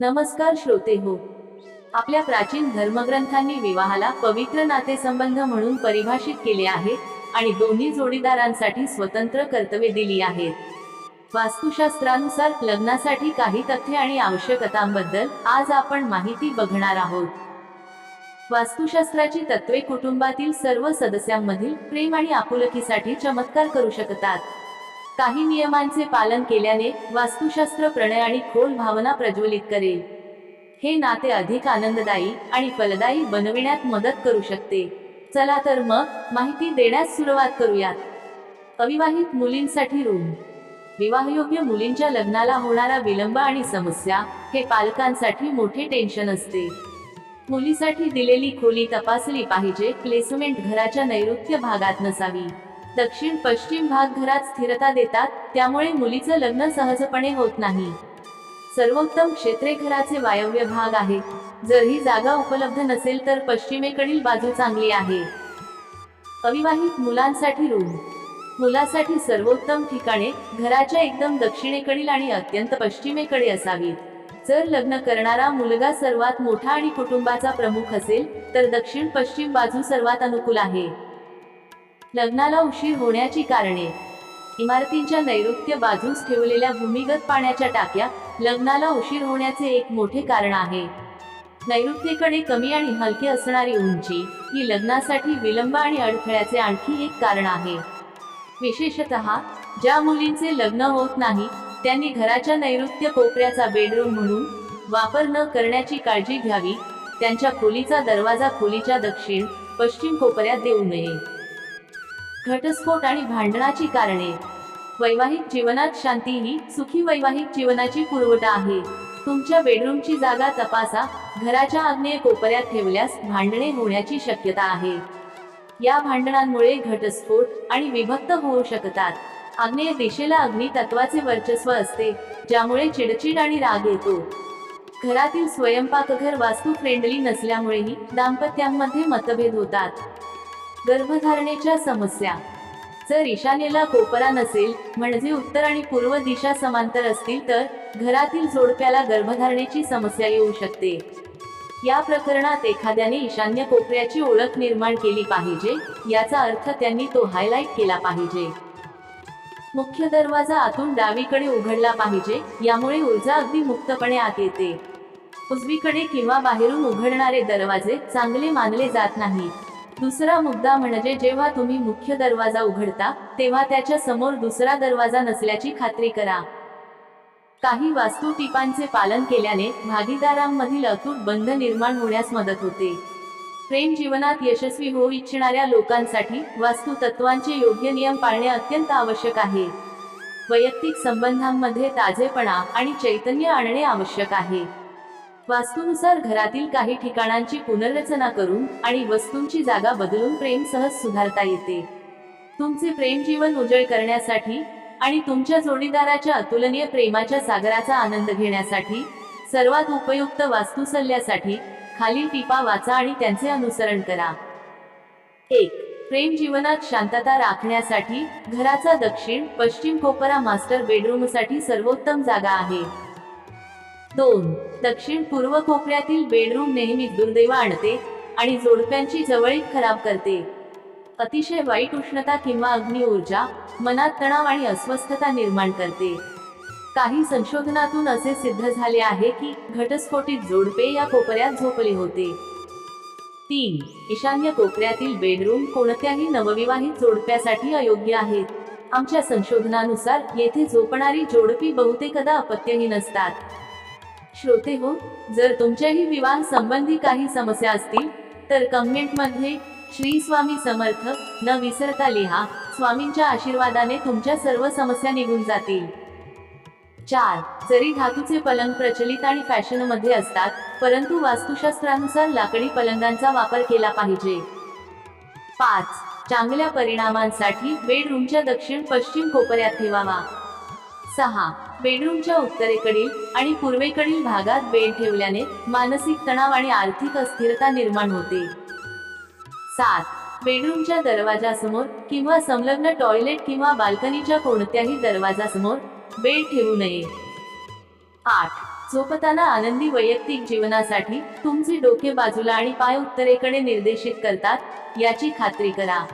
नमस्कार श्रोते हो. आपल्या प्राचीन धर्मग्रंथांनी विवाहाला पवित्र नातेसंबंध म्हणून परिभाषित केले आहे आणि दोन्ही जोडीदारांसाठी स्वतंत्र कर्तव्ये दिली आहेत वास्तुशास्त्रानुसार लग्नासाठी काही तथ्य आणि आवश्यकतांबद्दल आज आपण माहिती बघणार आहोत. वास्तुशास्त्राची तत्वे कुटुंबातील सर्व सदस्यांमधील प्रेम आणि आपुलकीसाठी चमत्कार करू शकतात. काही नियमांचे पालन केल्याने वास्तुशास्त्र प्रणय आणि खोल भावना प्रज्वलित करेल. हे नाते अधिक आनंददायी आणि फलदायी बनविण्यात मदत करू शकते. चला तर मग माहिती देण्यास सुरुवात करूयात. अविवाहित मुलींसाठी रूम. विवाहयोग्य मुलींच्या लग्नाला होणारा विलंब आणि समस्या हे पालकांसाठी मोठे टेन्शन असते. मुलीसाठी दिलेली खोली तपासली पाहिजे प्लेसमेंट घराच्या नैऋत्य भागात नसावी. दक्षिण पश्चिम भाग घरात स्थिरता देतात त्यामुळे मुलीचं लग्न सहजपणे होत नाही. सर्वोत्तम क्षेत्रे घराचे वायव्य भाग आहे जर ही जागा उपलब्ध नसेल तर पश्चिमेकडील बाजू चांगली आहे. अविवाहित मुलांसाठी रूम. मुलासाठी सर्वोत्तम ठिकाणे घराच्या एकदम दक्षिणेकडील आणि अत्यंत पश्चिमेकडे असावीत. जर लग्न करणारा मुलगा सर्वात मोठा आणि कुटुंबाचा प्रमुख असेल तर दक्षिण पश्चिम बाजू सर्वात अनुकूल आहे. लग्नाला उशीर होण्याची कारणे. इमारतींच्या नैऋत्य बाजूस ठेवलेल्या भूमिगत पाण्याच्या टाक्या लग्नाला उशीर होण्याचे एक मोठे कारण आहे. नैऋत्येकडे कमी आणि हलकी असणारी उंची ही लग्नासाठी विलंब आणि अडथळ्याचे आणखी एक कारण आहे. विशेषत ज्या मुलींचे लग्न होत नाही त्यांनी घराच्या नैऋत्य कोपऱ्याचा बेडरूम म्हणून वापर न करण्याची काळजी घ्यावी त्यांच्या खोलीचा दरवाजा खोलीच्या दक्षिण पश्चिम कोपऱ्यात देऊ नये. घटस्फोट आणि भांडणाची कारणे. वैवाहिक जीवनात शांती ही सुखी वैवाहिक जीवनाची पुरवठा आहे. तुमच्या बेडरूमची जागा तपासा. घराच्या आग्नेय कोपऱ्यात ठेवल्यास भांडणे होण्याची शक्यता आहे. या भांडणांमुळे घटस्फोट आणि विभक्त होऊ शकतात. आग्नेय दिशेला अग्नी तत्वाचे वर्चस्व असते ज्यामुळे चिडचिड आणि राग येतो. घरातील स्वयंपाकघर वास्तू फ्रेंडली नसल्यामुळेही दाम्पत्यांमध्ये मतभेद होतात. गर्भधारणेच्या समस्या. जर ईशान्येला कोपरा नसेल म्हणजे उत्तर आणि पूर्व दिशा समांतर असतील तर घरातील जोडप्याला गर्भधारणेची समस्या येऊ शकते. या प्रकरणात एखाद्याने ईशान्य कोपऱ्याची ओळख निर्माण केली पाहिजे याचा अर्थ त्यांनी तो हायलाइट केला पाहिजे. मुख्य दरवाजा आतून डावीकडे उघडला पाहिजे यामुळे ऊर्जा अगदी मुक्तपणे आत येते. उजवीकडे किंवा बाहेरून उघडणारे दरवाजे चांगले मानले जात नाहीत दुसरा मुद्दा म्हणजे जेव्हा तुम्ही मुख्य दरवाजा उघडता तेव्हा त्याच्यासमोर दुसरा दरवाजा नसल्याची खात्री करा. काही वास्तू टिपांचे पालन केल्याने भागीदारांमधील अतूट बंध निर्माण होण्यास मदत होते. प्रेम जीवनात यशस्वी होऊ इच्छिणाऱ्या लोकांसाठी वास्तू तत्वांचे योग्य नियम पाळणे अत्यंत आवश्यक आहे. वैयक्तिक संबंधांमध्ये ताजेपणा आणि चैतन्य आणणे आवश्यक आहे. वास्तूनुसार घरातील काही ठिकाणांची पुनर्रचना करून आणि वस्तूंची जागा बदलून प्रेम सहज सुधारता येते. तुमचे प्रेम जीवन उजळ करण्यासाठी आणि तुमच्या जोडीदाराच्या अतुलनीय प्रेमाच्या सागराचा आनंद घेण्यासाठी सर्वात उपयुक्त वास्तू सल्ल्यासाठी खालील टिपा वाचा आणि त्यांचे अनुसरण करा. एक प्रेम जीवनात शांतता राखण्यासाठी घराचा दक्षिण पश्चिम कोपरा मास्टर बेडरूमसाठी सर्वोत्तम जागा आहे. दोन. दक्षिण पूर्व कोपऱ्यातील बेडरूम नेहमी दुर्दैव आणते आणि जोडप्यांची जवळीक खराब करते. अतिशय वाईट उष्णता किंवा अग्नि ऊर्जा मनात तणाव आणि अस्वस्थता निर्माण करते. काही संशोधनातून असे सिद्ध झाले आहे की घटस्फोटित जोडपे या कोपऱ्यात झोपले होते. तीन. ईशान्य कोपऱ्यातील बेडरूम कोणत्याही नवविवाहित जोडप्यासाठी अयोग्य आहेत. आमच्या संशोधनानुसार येथे झोपणारी जोडपी बहुतेकदा अपत्यहीन असतात. श्रोते हो जर तुमच्याही विवाह संबंधी काही समस्या असतील तर कमेंटमध्ये श्री स्वामी समर्थ न विसरता लिहा. स्वामींच्या आशीर्वादाने तुमच्या सर्व समस्या निघून जातील. चार जरी धातूचे पलंग प्रचलित आणि फॅशनमध्ये असतात परंतु वास्तुशास्त्रानुसार लाकडी पलंगांचा वापर केला पाहिजे. पाच चांगल्या परिणामांसाठी बेडरूमच्या दक्षिण पश्चिम कोपऱ्यात ठेवावा. सहा. बेडरूमच्या उत्तरेकडील आणि पूर्वेकडील भागात बेड ठेवल्याने मानसिक तणाव आणि आर्थिक अस्थिरता निर्माण होते. सात. बेडरूमच्या दरवाजासमोर किंवा संलग्न टॉयलेट किंवा बाल्कनीच्या कोणत्याही दरवाजासमोर बेड ठेवू नये. आठ. झोपताना आनंदी वैयक्तिक जीवनासाठी तुमचे डोके बाजूला आणि पाय उत्तरेकडे निर्देशित करतात याची खात्री करा.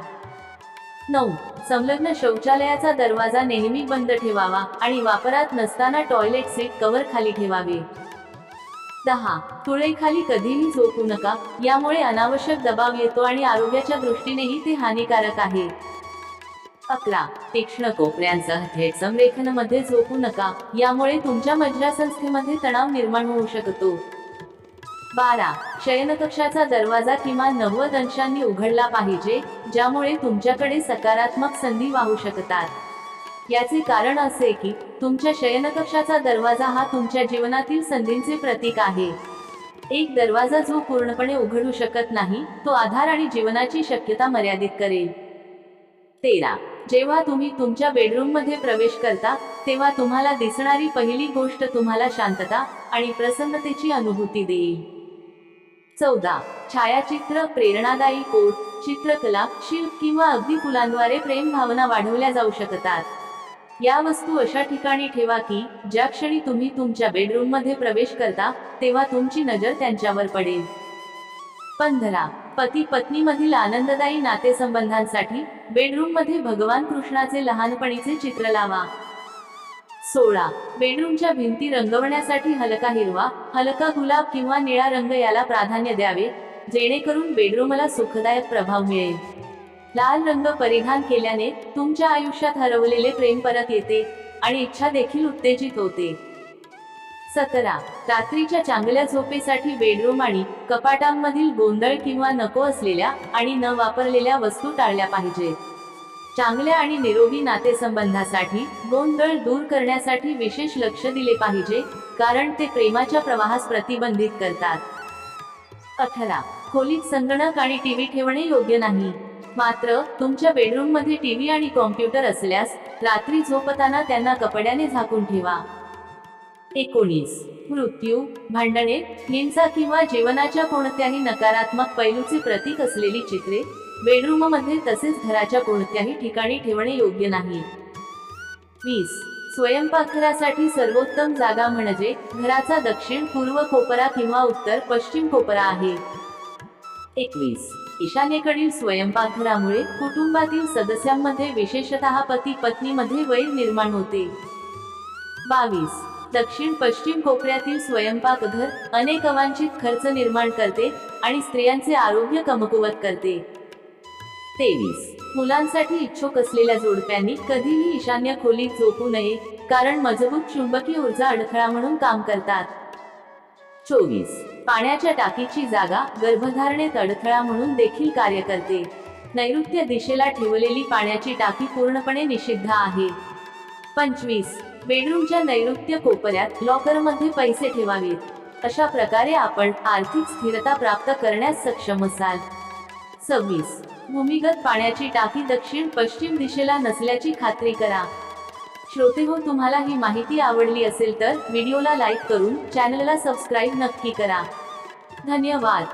नऊ. संलग्न शौचालयाचा दरवाजा नेहमी बंद ठेवावा आणि वापरात नसताना टॉयलेट सीट कव्हर खाली ठेवावे. दहा. तुळेखाली कधीही झोपू नका यामुळे अनावश्यक दबाव येतो आणि आरोग्याच्या दृष्टीनेही ते हानिकारक आहे. अकरा. तीक्ष्ण कोपऱ्यांसह थेट संरेखनमध्ये झोपू नका यामुळे तुमच्या मज्जासंस्थेमध्ये तणाव निर्माण होऊ शकतो. बारा. शयनकक्षाचा दरवाजा किमान नव्वद अंशांनी उघडला पाहिजे ज्यामुळे तुमच्याकडे सकारात्मक संधी वाहू शकतात. याचे कारण असे की तुमच्या शयनकक्षाचा दरवाजा हा तुमच्या जीवनातील संधींचे प्रतीक आहे. एक दरवाजा जो पूर्णपणे उघडू शकत नाही तो आधार आणि जीवनाची शक्यता मर्यादित करेल. तेरा. जेव्हा तुम्ही तुमच्या बेडरूममध्ये प्रवेश करता तेव्हा तुम्हाला दिसणारी पहिली गोष्ट तुम्हाला शांतता आणि प्रसन्नतेची अनुभूती देईल. चौदा. छायाचित्र प्रेरणादायी कोट चित्रकला शिल्प किंवा अगदी फुलांद्वारे प्रेम भावना वाढवल्या जाऊ शकतात. या वस्तू अशा ठिकाणी ठेवा की ज्या क्षणी तुम्ही तुमच्या बेडरूममध्ये प्रवेश करता तेव्हा तुमची नजर त्यांच्यावर पडेल. पंधरा. पती पत्नीमधील आनंददायी नातेसंबंधांसाठी बेडरूममध्ये भगवान कृष्णाचे लहानपणीचे चित्र लावा. सोळा. बेडरूमच्या भिंती रंगवण्यासाठी हलका हिरवा हलका गुलाब किंवा निळा रंग याला प्राधान्य द्यावे जेणेकरून बेडरूमला सुखदायक प्रभाव मिळेल. लाल रंग परिधान केल्याने तुमच्या आयुष्यात हरवलेले प्रेम परत येते आणि इच्छा देखील उत्तेजित होते. सतरा. रात्रीच्या चांगल्या झोपेसाठी बेडरूम आणि कपाटांमधील गोंधळ किंवा नको असलेल्या आणि न वापरलेल्या वस्तू टाळल्या पाहिजेत. चांगल्या आणि निरोगी नातेसंबंधासाठी गोंधळ दूर करण्यासाठी विशेष लक्ष दिले पाहिजे कारण ते प्रेमाच्या प्रवाहास प्रतिबंधित करतात. अठरा. खोलीत संगणक आणि टीव्ही ठेवणे योग्य नाही. मात्र तुमच्या बेडरूममध्ये टीव्ही आणि कॉम्प्युटर असल्यास रात्री झोपताना त्यांना कपड्याने झाकून ठेवा. एकोणीस. मृत्यू भांडणे हिंसा किंवा जीवनाच्या कोणत्याही नकारात्मक पैलूचे प्रतीक असलेली चित्रे बेडरूममध्ये तसेच घराच्या कोणत्याही ठिकाणी ठेवणे योग्य नाही. वीस. स्वयंपाकघरासाठी सर्वोत्तम जागा म्हणजे घराचा दक्षिण पूर्व कोपरा किंवा उत्तर पश्चिम कोपरा आहे. एकवीस. ईशान्येकडील स्वयंपाकघरामुळे कुटुंबातील सदस्यांमध्ये विशेषतः पती पत्नीमध्ये वैर निर्माण होते. बावीस. दक्षिण पश्चिम कोपऱ्यातील स्वयंपाकघर अनेक अवांछित खर्च निर्माण करते आणि स्त्रियांचे आरोग्य कमकुवत करते. तेवीस. मुलांसाठी इच्छुक असलेल्या जोडप्यांनी कधीही ईशान्य खोलीत झोपू नये कारण मजबूत चुंबकीय ऊर्जा अडथळा म्हणून काम करतात. चोवीस. पाण्याच्या टाकीची जागा गर्भधारणेत अडथळा म्हणून देखील कार्य करते. नैऋत्य दिशेला ठेवलेली पाण्याची टाकी पूर्णपणे निषिद्ध आहे. पंचवीस. बेडरूमच्या नैऋत्य कोपऱ्यात लॉकरमध्ये पैसे ठेवावेत. अशा प्रकारे आपण आर्थिक स्थिरता प्राप्त करण्यास सक्षम असाल. सव्वीस. भूमिगत पाण्याची टाकी दक्षिण पश्चिम दिशेला नसल्याची खात्री करा. श्रोते हो तुम्हाला ही माहिती आवडली असेल तर व्हिडिओला लाईक करून चॅनलला सबस्क्राईब नक्की करा. धन्यवाद.